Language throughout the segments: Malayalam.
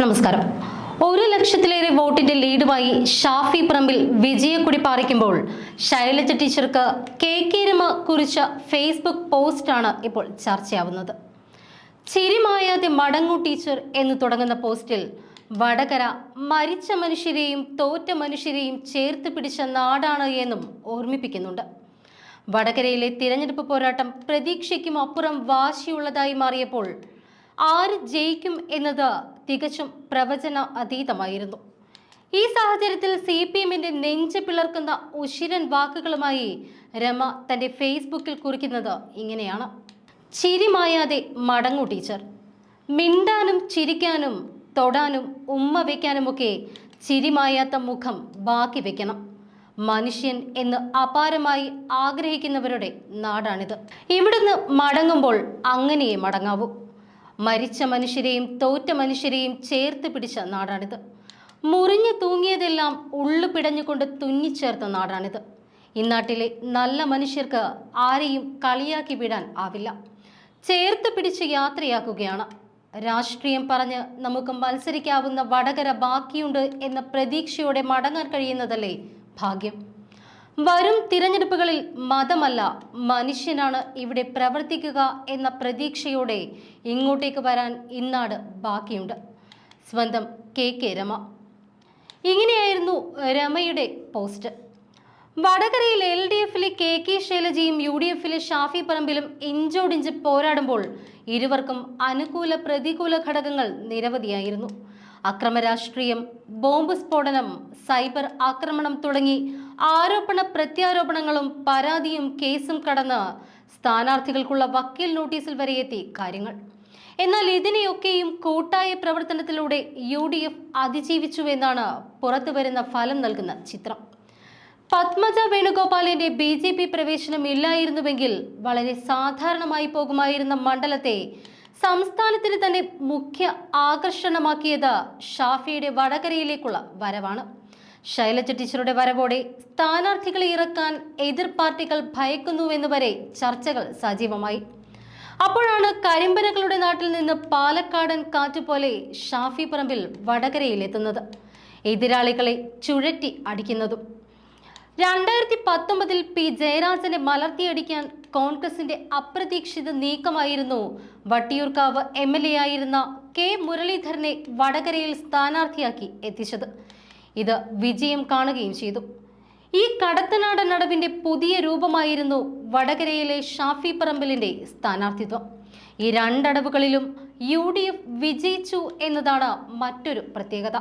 നമസ്കാരം. ഒരു ലക്ഷത്തിലേറെ വോട്ടിന്റെ ലീഡുമായി ഷാഫി പറമ്പിൽ വിജയക്കുടി പാറിക്കുമ്പോൾ ശൈലജ ടീച്ചർക്ക് കെ കെ രമ കുറിച്ച ഫേസ്ബുക്ക് പോസ്റ്റാണ് ഇപ്പോൾ ചർച്ചയാവുന്നത്. ചിരിമായാതെ മടങ്ങു ടീച്ചർ എന്ന് തുടങ്ങുന്ന പോസ്റ്റിൽ വടകര മരിച്ച മനുഷ്യരെയും തോറ്റ മനുഷ്യരെയും ചേർത്ത് പിടിച്ച നാടാണ് എന്നും ഓർമ്മിപ്പിക്കുന്നുണ്ട്. വടകരയിലെ തിരഞ്ഞെടുപ്പ് പോരാട്ടം പ്രതീക്ഷയ്ക്കും അപ്പുറം വാശിയുള്ളതായി മാറിയപ്പോൾ ആര് ജയിക്കും എന്നത് തികച്ചും പ്രവചന അതീതമായിരുന്നു ഈ സാഹചര്യത്തിൽ സി പി എമ്മിന്റെ നെഞ്ച് പിളർക്കുന്ന ഉശിരൻ വാക്കുകളുമായി രമ തന്റെ ഫേസ്ബുക്കിൽ കുറിക്കുന്നത് ഇങ്ങനെയാണ്. ചിരിമായാതെ മടങ്ങു ടീച്ചർ. മിണ്ടാനും ചിരിക്കാനും തൊടാനും ഉമ്മ വയ്ക്കാനുമൊക്കെ ചിരിമായാത്ത മുഖം ബാക്കി വെക്കണം. മനുഷ്യൻ എന്ന് അപാരമായി ആഗ്രഹിക്കുന്നവരുടെ നാടാണിത്. ഇവിടുന്ന് മടങ്ങുമ്പോൾ അങ്ങനെയേ മടങ്ങാവൂ. മരിച്ച മനുഷ്യരെയും തോറ്റ മനുഷ്യരെയും ചേർത്ത് പിടിച്ച നാടാണിത്. മുറിഞ്ഞു തൂങ്ങിയതെല്ലാം ഉള്ളു പിടഞ്ഞുകൊണ്ട് തുന്നിച്ചേർത്ത നാടാണിത്. ഇന്നാട്ടിലെ നല്ല മനുഷ്യർക്ക് ആരെയും കളിയാക്കി വിടാൻ ആവില്ല. ചേർത്ത് പിടിച്ച് യാത്രയാക്കുകയാണ്. രാഷ്ട്രീയം പറഞ്ഞ് നമുക്ക് മത്സരിക്കാവുന്ന വടകര ബാക്കിയുണ്ട് എന്ന പ്രതീക്ഷയോടെ മടങ്ങാൻ കഴിയുന്നതല്ലേ ഭാഗ്യം. വരും തിരഞ്ഞെടുപ്പുകളിൽ മതമല്ല മനുഷ്യനാണ് ഇവിടെ പ്രവർത്തിക്കുക എന്ന പ്രതീക്ഷയോടെ ഇങ്ങോട്ടേക്ക് വരാൻ ഇന്നാട് ബാക്കിയുണ്ട്. സ്വന്തം കെ കെ രമ. ഇങ്ങനെയായിരുന്നു രമയുടെ പോസ്റ്റ്. വടകരയിൽ എൽ ഡി എഫിലെ കെ കെ ശൈലജയും യു ഡി എഫിലെ ഷാഫി പറമ്പിലും ഇഞ്ചോടിഞ്ച് പോരാടുമ്പോൾ ഇരുവർക്കും അനുകൂല പ്രതികൂല ഘടകങ്ങൾ നിരവധിയായിരുന്നു. അക്രമ രാഷ്ട്രീയം ബോംബ് സ്ഫോടനം സൈബർ ആക്രമണം തുടങ്ങി ആരോപണ പ്രത്യാരോപണങ്ങളും പരാതിയും കേസും കടന്ന് സ്ഥാനാർത്ഥികൾക്കുള്ള വക്കീൽ നോട്ടീസിൽ വരെ എത്തി കാര്യങ്ങൾ. എന്നാൽ ഇതിനെയൊക്കെയും കൂട്ടായ പ്രവർത്തനത്തിലൂടെ യു ഡി എഫ് അതിജീവിച്ചു എന്നാണ് പുറത്തുവരുന്ന ഫലം നൽകുന്ന ചിത്രം. പത്മജ വേണുഗോപാലിന്റെ ബി ജെ പി പ്രവേശനം ഇല്ലായിരുന്നുവെങ്കിൽ വളരെ സാധാരണമായി പോകുമായിരുന്ന മണ്ഡലത്തെ സംസ്ഥാനത്തിന് തന്നെ മുഖ്യ ആകർഷണമാക്കിയത് ഷാഫിയുടെ വടകരയിലേക്കുള്ള വരവാണ്. ശൈലജ ടീച്ചറുടെ വരവോടെ സ്ഥാനാർത്ഥികളെ ഇറക്കാൻ എതിർ പാർട്ടികൾ ഭയക്കുന്നുവെന്ന് വരെ ചർച്ചകൾ സജീവമായി. അപ്പോഴാണ് കരിമ്പനകളുടെ നാട്ടിൽ നിന്ന് പാലക്കാടൻ കാറ്റുപോലെ ഷാഫി പറമ്പിൽ വടകരയിൽ എത്തുന്നത്. എതിരാളികളെ ചുഴറ്റി അടിക്കുന്നതും. രണ്ടായിരത്തി പത്തൊമ്പതിൽ പി ജയരാജനെ മലർത്തിയടിക്കാൻ കോൺഗ്രസിന്റെ അപ്രതീക്ഷിത നീക്കമായിരുന്നു വട്ടിയൂർക്കാവ് എം എൽ എ ആയിരുന്ന കെ മുരളീധരനെ വടകരയിൽ സ്ഥാനാർത്ഥിയാക്കി എത്തിച്ചത്. ഇത് വിജയം കാണുകയും ചെയ്തു. ഈ കടത്തനാടൻ നടവിന്റെ പുതിയ രൂപമായിരുന്നു വടകരയിലെ ഷാഫി പറമ്പലിന്റെ സ്ഥാനാർത്ഥിത്വം. ഈ രണ്ടടവുകളിലും യു ഡി എഫ് വിജയിച്ചു എന്നതാണ് മറ്റൊരു പ്രത്യേകത.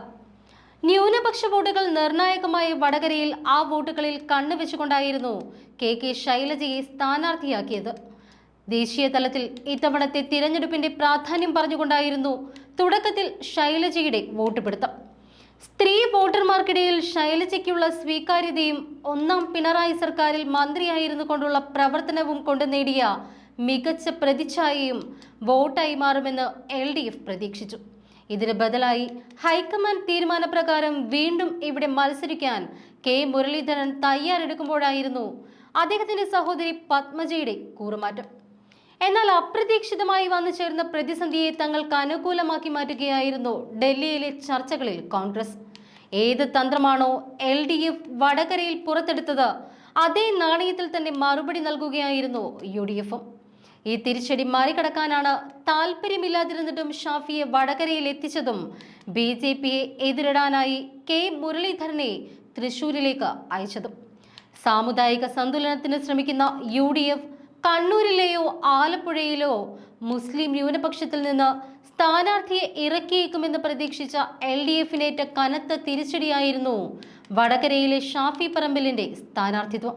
ന്യൂനപക്ഷ വോട്ടുകൾ നിർണായകമായ വടകരയിൽ ആ വോട്ടുകളിൽ കണ്ണുവെച്ചുകൊണ്ടായിരുന്നു കെ കെ ശൈലജയെ സ്ഥാനാർത്ഥിയാക്കിയത്. ദേശീയ തലത്തിൽ ഇത്തവണത്തെ തിരഞ്ഞെടുപ്പിന്റെ പ്രാധാന്യം പറഞ്ഞുകൊണ്ടായിരുന്നു തുടക്കത്തിൽ ശൈലജയുടെ വോട്ട് പിടുത്തം. സ്ത്രീ വോട്ടർമാർക്കിടയിൽ ശൈലജയ്ക്കുള്ള സ്വീകാര്യതയും ഒന്നാം പിണറായി സർക്കാരിൽ മന്ത്രിയായിരുന്നു കൊണ്ടുള്ള പ്രവർത്തനവും കൊണ്ട് നേടിയ മികച്ച പ്രതിച്ഛായയും വോട്ടായി മാറുമെന്ന് എൽ ഡി എഫ് പ്രതീക്ഷിച്ചു. ഇതിന് ബദലായി ഹൈക്കമാൻഡ് തീരുമാനപ്രകാരം വീണ്ടും ഇവിടെ മത്സരിക്കാൻ കെ മുരളീധരൻ തയ്യാറെടുക്കുമ്പോഴായിരുന്നു അദ്ദേഹത്തിന്റെ സഹോദരി പത്മജയുടെ കൂറുമാറ്റം. എന്നാൽ അപ്രതീക്ഷിതമായി വന്നു ചേർന്ന പ്രതിസന്ധിയെ തങ്ങൾക്ക് അനുകൂലമാക്കി മാറ്റുകയായിരുന്നു ഡൽഹിയിലെ ചർച്ചകളിൽ കോൺഗ്രസ്. ഏത് തന്ത്രമാണോ എൽ ഡി എഫ് വടകരയിൽ പുറത്തെടുത്തത് അതേ നാണയത്തിൽ തന്നെ മറുപടി നൽകുകയായിരുന്നു യു ഡി എഫും. ഈ തിരിച്ചടി മറികടക്കാനാണ് താല്പര്യമില്ലാതിരുന്നിട്ടും ഷാഫിയെ വടകരയിൽ എത്തിച്ചതും ബി ജെ പിയെ എതിരിടാനായി കെ മുരളീധരനെ തൃശൂരിലേക്ക് അയച്ചതും. സാമുദായിക സന്തുലനത്തിന് ശ്രമിക്കുന്ന യു ഡി എഫ് കണ്ണൂരിലെയോ ആലപ്പുഴയിലോ മുസ്ലിം ന്യൂനപക്ഷത്തിൽ നിന്ന് സ്ഥാനാർത്ഥിയെ ഇറക്കിയേക്കുമെന്ന് പ്രതീക്ഷിച്ച എൽ ഡി എഫിനേറ്റ കനത്ത തിരിച്ചടിയായിരുന്നു വടകരയിലെ ഷാഫി പറമ്പിലിന്റെ സ്ഥാനാർത്ഥിത്വം.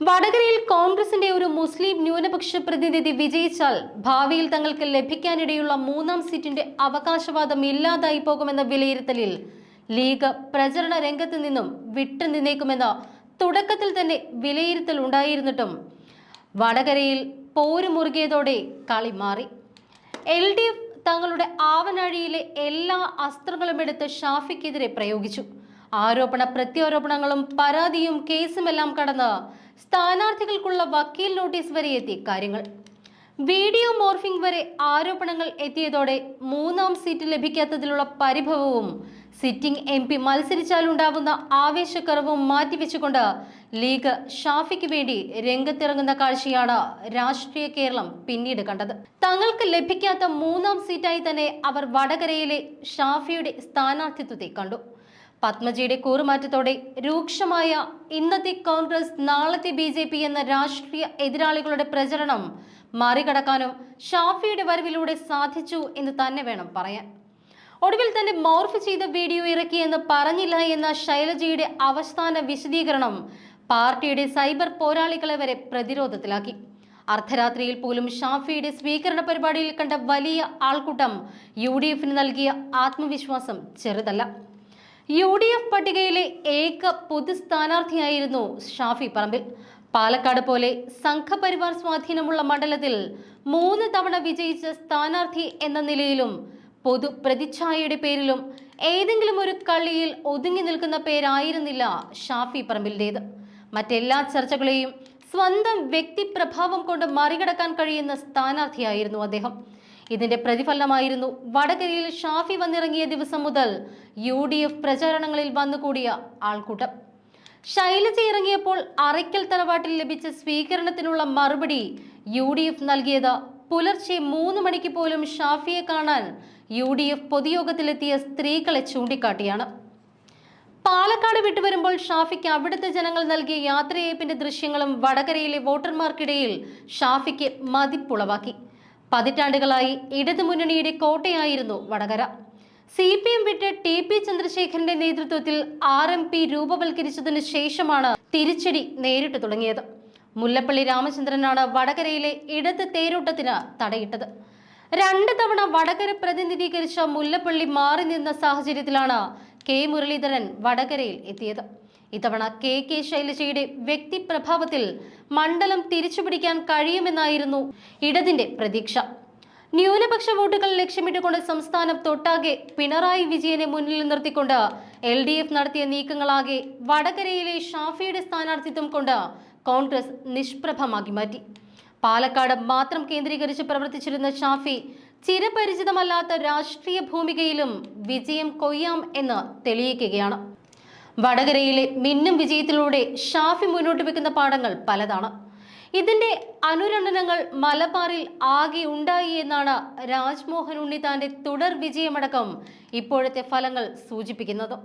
വടകരയിൽ കോൺഗ്രസിന്റെ ഒരു മുസ്ലിം ന്യൂനപക്ഷ പ്രതിനിധി വിജയിച്ചാൽ ഭാവിയിൽ തങ്ങൾക്ക് ലഭിക്കാനിടയുള്ള മൂന്നാം സീറ്റിന്റെ അവകാശവാദം ഇല്ലാതായി പോകുമെന്ന വിലയിരുത്തലിൽ ലീഗ് പ്രചരണ രംഗത്ത് നിന്നും വിട്ടുനിന്നേക്കുമെന്ന തുടക്കത്തിൽ തന്നെ വിലയിരുത്തൽ ഉണ്ടായിരുന്നിട്ടും വടകരയിൽ പോര് മുറുകിയതോടെ കളി മാറി. എൽ ഡി എഫ് തങ്ങളുടെ ആവനാഴിയിലെ എല്ലാ അസ്ത്രങ്ങളും എടുത്ത് ഷാഫിക്കെതിരെ പ്രയോഗിച്ചു. ആരോപണ പ്രത്യാരോപണങ്ങളും പരാതിയും കേസുമെല്ലാം കടന്ന് സ്ഥാനാർത്ഥികൾക്കുള്ള വക്കീൽ നോട്ടീസ് വരെ എത്തി കാര്യങ്ങൾ. വീഡിയോ മോർഫിംഗ് വരെ ആരോപണങ്ങൾ എത്തിയതോടെ മൂന്നാം സീറ്റ് ലഭിക്കാത്തതിലുള്ള പരിഭവവും സിറ്റിംഗ് എം പി മത്സരിച്ചാലുണ്ടാവുന്ന ആവേശക്കുറവും മാറ്റിവെച്ചുകൊണ്ട് ലീഗ് ഷാഫിക്ക് വേണ്ടി രംഗത്തിറങ്ങുന്ന കാഴ്ചയാണ് രാഷ്ട്രീയ കേരളം പിന്നീട് കണ്ടത്. തങ്ങൾക്ക് ലഭിക്കാത്ത മൂന്നാം സീറ്റായി തന്നെ അവർ വടകരയിലെ ഷാഫിയുടെ സ്ഥാനാർത്ഥിത്വത്തെ കണ്ടു. പത്മജിയുടെ കൂറുമാറ്റത്തോടെ രൂക്ഷമായ ഇന്നത്തെ കോൺഗ്രസ് നാളത്തെ ബി ജെ പി എന്ന രാഷ്ട്രീയ എതിരാളികളുടെ പ്രചരണം മറികടക്കാനും ഷാഫിയുടെ വരവിലൂടെ സാധിച്ചു എന്ന് തന്നെ വേണം പറയാൻ. ഒടുവിൽ തന്നെ മോർഫ് ചെയ്ത വീഡിയോ ഇറക്കിയെന്ന് പറഞ്ഞില്ല എന്ന ശൈലജയുടെ അവസാന വിശദീകരണം പാർട്ടിയുടെ സൈബർ പോരാളികളെ വരെ പ്രതിരോധത്തിലാക്കി. അർദ്ധരാത്രിയിൽ പോലും ഷാഫിയുടെ സ്വീകരണ പരിപാടിയിൽ കണ്ട വലിയ ആൾക്കൂട്ടം യു ഡി എഫിന് നൽകിയ ആത്മവിശ്വാസം ചെറുതല്ല. യു ഡി എഫ് പട്ടികയിലെ ഏക പൊതു സ്ഥാനാർത്ഥിയായിരുന്നു ഷാഫി പറമ്പിൽ. പാലക്കാട് പോലെ സംഘപരിവാർ സ്വാധീനമുള്ള മണ്ഡലത്തിൽ മൂന്ന് തവണ വിജയിച്ച സ്ഥാനാർത്ഥി എന്ന നിലയിലും പൊതു പ്രതിച്ഛായയുടെ പേരിലും ഏതെങ്കിലും ഒരു കള്ളിയിൽ ഒതുങ്ങി നിൽക്കുന്ന പേരായിരുന്നില്ല ഷാഫി പറമ്പിലിന്റേത്. മറ്റെല്ലാ ചർച്ചകളെയും സ്വന്തം വ്യക്തിപ്രഭാവം കൊണ്ട് മറികടക്കാൻ കഴിയുന്ന സ്ഥാനാർത്ഥിയായിരുന്നു അദ്ദേഹം. ഇതിന്റെ പ്രതിഫലനമായിരുന്നു വടകരയിൽ ഷാഫി വന്നിറങ്ങിയ ദിവസം മുതൽ യു ഡി എഫ് പ്രചാരണങ്ങളിൽ വന്നുകൂടിയ ആൾക്കൂട്ടം. ശൈലജ ഇറങ്ങിയപ്പോൾ അറയ്ക്കൽ തറവാട്ടിൽ ലഭിച്ച സ്വീകരണത്തിനുള്ള മറുപടി യു ഡി എഫ് നൽകിയത് പുലർച്ചെ മൂന്ന് മണിക്ക് പോലും ഷാഫിയെ കാണാൻ യു ഡി എഫ് പൊതുയോഗത്തിലെത്തിയ സ്ത്രീകളെ ചൂണ്ടിക്കാട്ടിയാണ്. പാലക്കാട് വിട്ടുവരുമ്പോൾ ഷാഫിക്ക് അവിടുത്തെ ജനങ്ങൾ നൽകിയ യാത്രയയപ്പിന്റെ ദൃശ്യങ്ങളും വടകരയിലെ വോട്ടർമാർക്കിടയിൽ ഷാഫിക്ക് മതിപ്പുളവാക്കി. പതിറ്റാണ്ടുകളായി ഇടതുമുന്നണിയുടെ കോട്ടയായിരുന്നു വടകര. സി പി എം വിട്ട് ടി പി ചന്ദ്രശേഖരന്റെ നേതൃത്വത്തിൽ ആർ എം പി രൂപവൽക്കരിച്ചതിന് ശേഷമാണ് തിരിച്ചടി നേരിട്ട് തുടങ്ങിയത്. മുല്ലപ്പള്ളി രാമചന്ദ്രനാണ് വടകരയിലെ ഇടത് തേരോട്ടത്തിന് തടയിട്ടത്. രണ്ട് തവണ വടകര പ്രതിനിധീകരിച്ച മുല്ലപ്പള്ളി മാറി നിന്ന സാഹചര്യത്തിലാണ് കെ മുരളീധരൻ വടകരയിൽ എത്തിയത്. ഇത്തവണ കെ കെ ശൈലജയുടെ വ്യക്തിപ്രഭാവത്തിൽ മണ്ഡലം തിരിച്ചുപിടിക്കാൻ കഴിയുമെന്നായിരുന്നു ഇടതിന്റെ പ്രതീക്ഷ. ന്യൂനപക്ഷ വോട്ടുകൾ ലക്ഷ്യമിട്ടുകൊണ്ട് സംസ്ഥാനം തൊട്ടാകെ പിണറായി വിജയനെ മുന്നിൽ നിർത്തിക്കൊണ്ട് എൽ ഡി എഫ് നടത്തിയ നീക്കങ്ങളാകെ വടകരയിലെ ഷാഫിയുടെ സ്ഥാനാർത്ഥിത്വം കൊണ്ട് കോൺഗ്രസ് നിഷ്പ്രഭമാക്കി മാറ്റി. പാലക്കാട് മാത്രം കേന്ദ്രീകരിച്ച് പ്രവർത്തിച്ചിരുന്ന ഷാഫി ചിരപരിചിതമല്ലാത്ത രാഷ്ട്രീയ ഭൂമികയിലും വിജയം കൊയ്യാം എന്ന് തെളിയിക്കുകയാണ്. വടകരയിലെ മിന്നും വിജയത്തിലൂടെ ഷാഫി മുന്നോട്ട് വെക്കുന്ന പാഠങ്ങൾ പലതാണ്. ഇതിന്റെ അനുരണനങ്ങൾ മലബാറിൽ ആകെ ഉണ്ടായി എന്നാണ് രാജ്മോഹൻ ഉണ്ണിത്താന്റെ തുടർ വിജയമടക്കം ഇപ്പോഴത്തെ ഫലങ്ങൾ സൂചിപ്പിക്കുന്നത്.